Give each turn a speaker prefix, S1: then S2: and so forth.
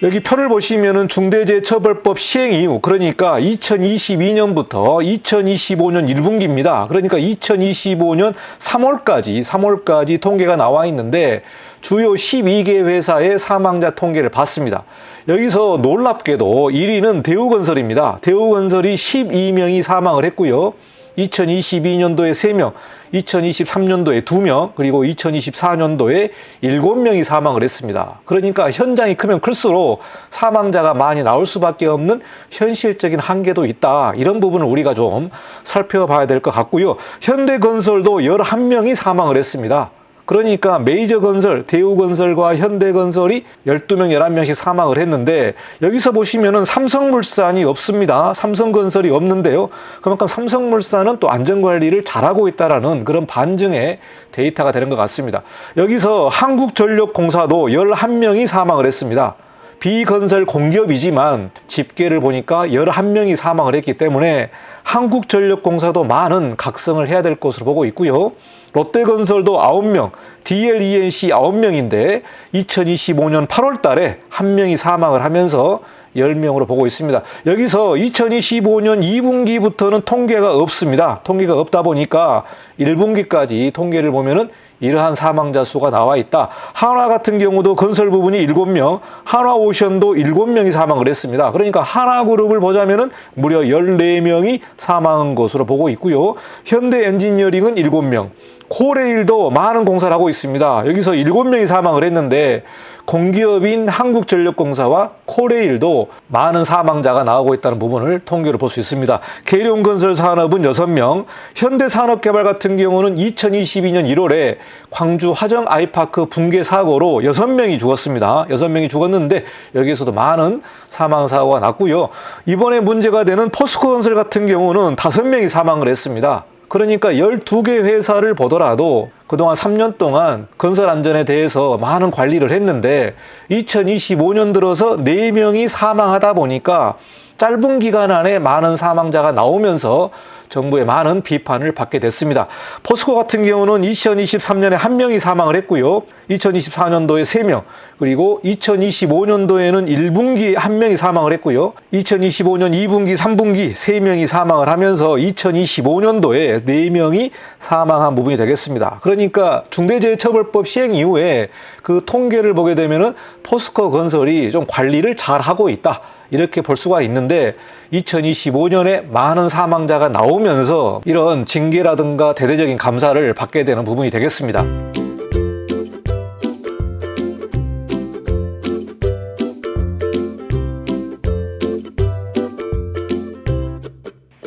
S1: 여기 표를 보시면은 중대재해처벌법 시행 이후 그러니까 2022년부터 2025년 1분기입니다. 그러니까 2025년 3월까지 3월까지 통계가 나와 있는데 주요 12개 회사의 사망자 통계를 봤습니다. 여기서 놀랍게도 1위는 대우건설입니다. 대우건설이 12명이 사망을 했고요. 2022년도에 3명, 2023년도에 2명, 그리고 2024년도에 7명이 사망을 했습니다. 그러니까 현장이 크면 클수록 사망자가 많이 나올 수밖에 없는 현실적인 한계도 있다. 이런 부분을 우리가 좀 살펴봐야 될 것 같고요. 현대건설도 11명이 사망을 했습니다. 그러니까 메이저 건설, 대우 건설과 현대 건설이 12명, 11명씩 사망을 했는데 여기서 보시면은 삼성물산이 없습니다. 삼성건설이 없는데요. 그만큼 삼성물산은 또 안전관리를 잘하고 있다라는 그런 반증의 데이터가 되는 것 같습니다. 여기서 한국전력공사도 11명이 사망을 했습니다. 비건설 공기업이지만 집계를 보니까 11명이 사망을 했기 때문에 한국전력공사도 많은 각성을 해야 될 것으로 보고 있고요. 롯데건설도 9명, DLENC 9명인데 2025년 8월 달에 한 명이 사망을 하면서 10명으로 보고 있습니다. 여기서 2025년 2분기부터는 통계가 없습니다. 통계가 없다 보니까 1분기까지 통계를 보면은 이러한 사망자 수가 나와 있다. 한화 같은 경우도 건설 부분이 7명, 한화 오션도 7명이 사망을 했습니다. 그러니까 한화 그룹을 보자면은 무려 14명이 사망한 것으로 보고 있고요. 현대 엔지니어링은 7명, 코레일도 많은 공사를 하고 있습니다. 여기서 7명이 사망을 했는데 공기업인 한국전력공사와 코레일도 많은 사망자가 나오고 있다는 부분을 통계로 볼 수 있습니다. 계룡건설 산업은 6명, 현대산업개발 같은 경우는 2022년 1월에 광주 화정 아이파크 붕괴 사고로 6명이 죽었습니다. 6명이 죽었는데 여기에서도 많은 사망 사고가 났고요. 이번에 문제가 되는 포스코 건설 같은 경우는 5명이 사망을 했습니다. 그러니까 12개 회사를 보더라도 그동안 3년 동안 건설 안전에 대해서 많은 관리를 했는데 2025년 들어서 4명이 사망하다 보니까 짧은 기간 안에 많은 사망자가 나오면서 정부의 많은 비판을 받게 됐습니다. 포스코 같은 경우는 2023년에 한 명이 사망을 했고요. 2024년도에 3명, 그리고 2025년도에는 1분기 한 명이 사망을 했고요. 2025년 2분기, 3분기 3명이 사망을 하면서 2025년도에 4명이 사망한 부분이 되겠습니다. 그러니까 중대재해처벌법 시행 이후에 그 통계를 보게 되면은 포스코 건설이 좀 관리를 잘 하고 있다. 이렇게 볼 수가 있는데 2025년에 많은 사망자가 나오면서 이런 징계라든가 대대적인 감사를 받게 되는 부분이 되겠습니다.